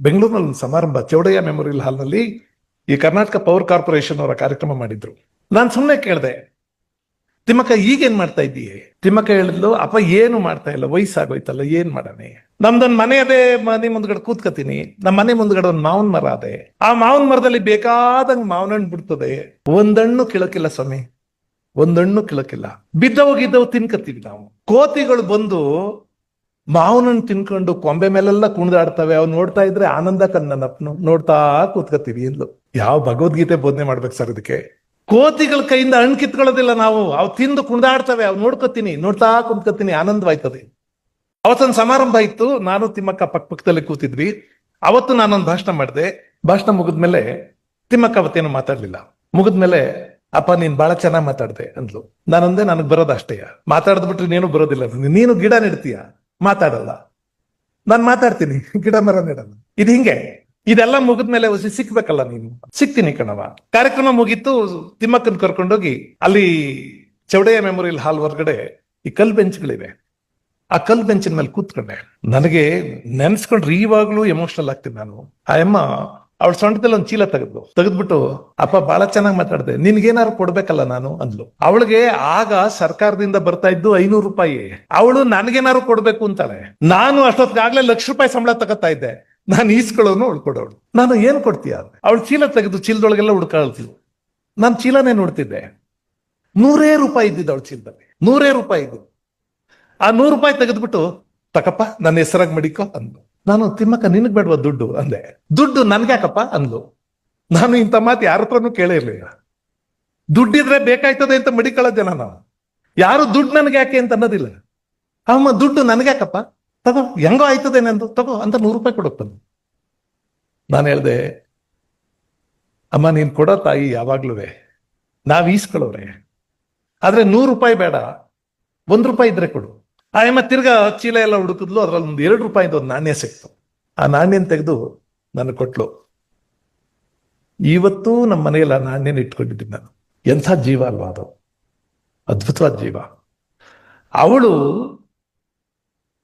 ಬೆಂಗಳೂರಿನಲ್ಲಿ ಒಂದು ಸಮಾರಂಭ, ಚೌಡಯ್ಯ ಮೆಮೋರಿಯಲ್ ಹಾಲ್ನಲ್ಲಿ ಈ ಕರ್ನಾಟಕ ಪವರ್ ಕಾರ್ಪೊರೇಷನ್ ಅವರ ಕಾರ್ಯಕ್ರಮ ಮಾಡಿದ್ರು. ನಾನು ಸುಮ್ಮನೆ ಕೇಳಿದೆ, ತಿಮ್ಮಕ್ಕ ಈಗೇನ್ ಮಾಡ್ತಾ ಇದ್ದೀಯ? ತಿಮ್ಮಕ್ಕ ಹೇಳಿದ್ಲು, ಅಪ್ಪ ಏನು ಮಾಡ್ತಾ ಇಲ್ಲ, ವಯಸ್ಸಾಗೋಯ್ತಲ್ಲ, ಏನ್ ಮಾಡನೆ? ನಮ್ದೊಂದ್ ಮನೆ ಅದೇ ಮನೆ ಮುಂದ್ಗಡೆ ಕೂತ್ಕತೀನಿ ನಮ್ಮ ಮನೆ ಮುಂದ್ಗಡೆ ಒಂದ್ ಮಾವನ್ ಮರ ಅದೇ. ಆ ಮಾವನ್ ಮರದಲ್ಲಿ ಬೇಕಾದಂಗ್ ಮಾವನ ಹಣ್ಣು ಬಿಡ್ತದೆ. ಒಂದಣ್ಣು ಕಿಳಕಿಲ್ಲ ಸ್ವಾಮಿ, ಒಂದಣ್ಣು ಕಿಳಕಿಲ್ಲ. ಬಿದ್ದವು ಗಿದ್ದವು ತಿನ್ಕತ್ತೀವಿ ನಾವು. ಕೋತಿಗಳು ಬಂದು ಮಾವನ ತಿನ್ಕೊಂಡು ಕೊಂಬೆ ಮೇಲೆಲ್ಲ ಕುಣಿದಾಡ್ತವೆ ಅವ್ ನೋಡ್ತಾ ಇದ್ರೆ ಆನಂದ ಕಣ್ಣನಪ್ಪನು ನೋಡ್ತಾ ಕೂತ್ಕೋತೀವಿ ಎಂದ್ಲು ಯಾವ ಭಗವದ್ಗೀತೆ ಬೋಧನೆ ಮಾಡ್ಬೇಕು ಸರ್ ಅದಕ್ಕೆ ಕೋತಿಗಳ ಕೈಯಿಂದ ಹಣ್ಣು ಕಿತ್ಕೊಳ್ಳೋದಿಲ್ಲ ನಾವು. ಅವ್ ತಿಂದು ಕುಣಿದಾಡ್ತವೆ ಅವ್ ನೋಡ್ಕೋತೀನಿ, ನೋಡ್ತಾ ಕುಂತ್ಕೋತೀನಿ ಆನಂದವಾಯ್ತದೆ. ಅವತ್ತೊಂದು ಸಮಾರಂಭ ಇತ್ತು, ನಾನು ತಿಮ್ಮಕ್ಕ ಪಕ್ಕ ಪಕ್ಕದಲ್ಲಿ ಕೂತಿದ್ವಿ. ಅವತ್ತು ನಾನೊಂದು ಭಾಷಣ ಮಾಡಿದೆ. ಭಾಷಣ ಮುಗಿದ್ಮೇಲೆ ತಿಮ್ಮಕ್ಕ ಅವತ್ತೇನು ಮಾತಾಡ್ಲಿಲ್ಲ. ಮುಗಿದ್ಮೇಲೆ, ಅಪ್ಪ, ನೀನ್ ಬಹಳ ಚೆನ್ನಾಗಿ ಮಾತಾಡ್ದೆ, ಅಂದ್ಲು. ನಾನೊಂದೇ, ನನಗ್ ಬರೋದು ಅಷ್ಟೇ. ಮಾತಾಡ್ದ್ಬಿಟ್ರೆ ನೀನು ಬರೋದಿಲ್ಲ. ನೀನು ಗಿಡ ನೆಡ್ತೀಯ? ಮಾತಾಡಲ್ಲ. ನಾನು ಮಾತಾಡ್ತೀನಿ. ಗಿಡ ಮರ ನೆಡಲ್ಲ. ಇದು ಹಿಂಗೆ. ಇದೆಲ್ಲ ಮುಗಿದ್ಮೇಲೆ ಹೊಸಿ ಸಿಕ್ಬೇಕಲ್ಲ ನೀನು. ಸಿಗ್ತೀನಿ ಕಣವ ಕಾರ್ಯಕ್ರಮ ಮುಗೀತು, ತಿಮ್ಮಕ್ಕನ್ ಕರ್ಕೊಂಡೋಗಿ ಅಲ್ಲಿ ಚೌಡಯ್ಯ ಮೆಮೋರಿಯಲ್ ಹಾಲ್ ಹೊರಗಡೆ ಈ ಕಲ್ ಬೆಂಚ್ಗಳಿವೆ. ಆ ಕಲ್ ಬೆಂಚಿನ ಮೇಲೆ ಕೂತ್ಕೊಂಡೆ. ನನಗೆ ನೆನ್ಸ್ಕೊಂಡ್ರೆ ಇವಾಗ್ಲೂ ಎಮೋಷನಲ್ ಆಗ್ತೀನಿ ನಾನು. ಆ ಅಮ್ಮ ಅವಳ ಸೊಂಟದಲ್ಲಿ ಒಂದು ಚೀಲ ತೆಗೆದ್ಲು. ತೆಗೆದ್ಬಿಟ್ಟು, ಅಪ್ಪ ಬಹಳ ಚೆನ್ನಾಗಿ ಮಾತಾಡ್ದೆ. ನಿನ್ಗೇನಾದ್ರು ಕೊಡ್ಬೇಕಲ್ಲ ನಾನು? ಅಂದ್ಲು. ಅವಳಿಗೆ, ಆಗ ಸರ್ಕಾರದಿಂದ ಬರ್ತಾ ಇದ್ದು ಐನೂರು ರೂಪಾಯಿ. ಅವಳು ನನ್ಗೇನಾದ್ರು ಕೊಡ್ಬೇಕು ಅಂತಾಳೆ. ನಾನು ಅಷ್ಟೊತ್ತಿಗಾಗ್ಲೇ ಲಕ್ಷ ರೂಪಾಯಿ ಸಂಬಳ ತಗೋತಾ ಇದ್ದೆ. ನಾನು ಈಸ್ಕೊಳ್ಳೋನು ಅವಳು ಕೊಡೋಳು. ನಾನು ಏನ್ ಕೊಡ್ತೀಯ? ಅವಳು ಚೀಲ ತೆಗೆದು ಚೀಲದೊಳಗೆಲ್ಲ ಹುಡ್ಕಾಳ್ತಿದ್ಲು. ನಾನು ಚೀಲನೇ ನೋಡ್ತಿದ್ದೆ. ನೂರೇ ರೂಪಾಯಿ ಇದ್ದಿದ್ದು ಅವಳು ಚೀಲದಲ್ಲಿ. ನೂರೇ ರೂಪಾಯಿ ಇದ್ದು ಆ ನೂರು ರೂಪಾಯಿ ತೆಗೆದ್ಬಿಟ್ಟು, ತಕಪ್ಪ, ನನ್ನ ಹೆಸರಾಗಿ ಮಡಿಕೋ, ಅಂದ್ಲು. ನಾನು ತಿಮ್ಮಕ್ಕ ನಿನಗ್ ಬೇಡವಾ ದುಡ್ಡು? ಅಂದೆ. ದುಡ್ಡು ನನ್ಗ್ಯಾಕಪ್ಪ ಅಂದ್ಲು. ನಾನು ಇಂಥ ಮಾತು ಯಾರ ಹತ್ರನೂ ಕೇಳೇ ಇರ್ಲಿಲ್ಲ. ದುಡ್ಡಿದ್ರೆ ಬೇಕಾಯ್ತದೆ ಅಂತ ಮಡಿಕೊಳ್ಳೋ ನಾನು. ಯಾರು ದುಡ್ಡು ನನ್ಗೆ ಯಾಕೆ ಅಂತ ಅನ್ನೋದಿಲ್ಲ. ಅಮ್ಮ, ದುಡ್ಡು ನನ್ಗ್ಯಾಕಪ್ಪ ತಗೋ, ಹೆಂಗೋ ಆಯ್ತದೆ ನಂದು. ತಗೋ, ಅಂತ ನೂರು ರೂಪಾಯಿ ಕೊಡಕ್ ನಾನು ಹೇಳ್ದೆ, ಅಮ್ಮ, ನೀನ್ ಕೊಡೋ ತಾಯಿ ಯಾವಾಗ್ಲೂ ನಾವ್ ಈಸ್ಕೊಳ್ಳೋರೆ ಆದ್ರೆ ನೂರು ರೂಪಾಯಿ ಬೇಡ. ಒಂದ್ ರೂಪಾಯಿ ಇದ್ರೆ ಕೊಡು. ಆ ಎಮ್ಮ ತಿರ್ಗಾ ಚೀಲ ಎಲ್ಲ ಹುಡುಕಿದ್ಲು, ಅದ್ರಲ್ಲಿ ಒಂದು ಎರಡು ರೂಪಾಯಿಂದ ಒಂದು ನಾಣ್ಯ ಸಿಕ್ತು. ಆ ನಾಣ್ಯನ ತೆಗೆದು ನನಗೆ ಕೊಟ್ಲು. ಇವತ್ತು ನಮ್ಮ ಮನೆಯಲ್ಲಿ ಆ ನಾಣ್ಯನ ಇಟ್ಕೊಂಡಿದ್ದೀನಿ ನಾನು. ಎಂಥ ಜೀವ ಅಲ್ವಾ ಅದು? ಅದ್ಭುತವಾದ ಜೀವ. ಅವಳು,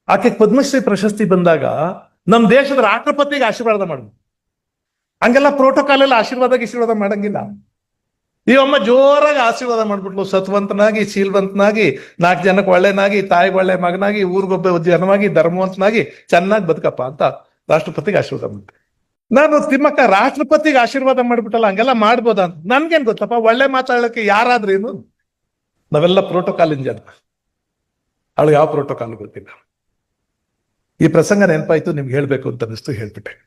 ಆಕೆ ಪದ್ಮಶ್ರೀ ಪ್ರಶಸ್ತಿ ಬಂದಾಗ ನಮ್ಮ ದೇಶದ ರಾಷ್ಟ್ರಪತಿಗೆ ಆಶೀರ್ವಾದ ಮಾಡಿದ್ವಿ ಹಂಗೆಲ್ಲ ಪ್ರೋಟೋಕಾಲ್ ಎಲ್ಲ ಆಶೀರ್ವಾದ ಆಶೀರ್ವಾದ ಮಾಡಂಗಿಲ್ಲ. ಈ ಅಮ್ಮ ಜೋರಾಗಿ ಆಶೀರ್ವಾದ ಮಾಡ್ಬಿಟ್ಲು. ಸತ್ವಂತನಾಗಿ, ಶೀಲ್ವಂತನಾಗಿ, ನಾಲ್ಕು ಜನಕ್ಕೆ ಒಳ್ಳೆನಾಗಿ, ತಾಯಿಗೆ ಒಳ್ಳೆ ಮಗನಾಗಿ, ಊರಿಗೊಬ್ಬ ಜನವಾಗಿ ಧರ್ಮವಂತನಾಗಿ ಚೆನ್ನಾಗಿ ಬದುಕಪ್ಪ ಅಂತ ರಾಷ್ಟ್ರಪತಿಗೆ ಆಶೀರ್ವಾದ ಮಾಡ್ಬಿಟ್ಟು ನಾನು ತಿಮ್ಮಕ್ಕ ರಾಷ್ಟ್ರಪತಿಗೆ ಆಶೀರ್ವಾದ ಮಾಡ್ಬಿಟ್ಟಲ್ಲ, ಹಂಗೆಲ್ಲ ಮಾಡ್ಬೋದ ಅಂತ. ನನ್ಗೇನ್ ಗೊತ್ತಪ್ಪ, ಒಳ್ಳೆ ಮಾತಾಡಕ್ಕೆ ಯಾರಾದ್ರೇನು ನಾವೆಲ್ಲ ಪ್ರೋಟೋಕಾಲಿನ ಜನ. ಅವಳಿಗೆ ಯಾವ ಪ್ರೋಟೋಕಾಲ್ ಗೊತ್ತಿಲ್ಲ. ಈ ಪ್ರಸಂಗ ನೆನಪಾಯ್ತು, ನಿಮ್ಗೆ ಹೇಳ್ಬೇಕು ಅಂತ ಅನಿಸ್ತು ಹೇಳ್ಬಿಟ್ಟೆ.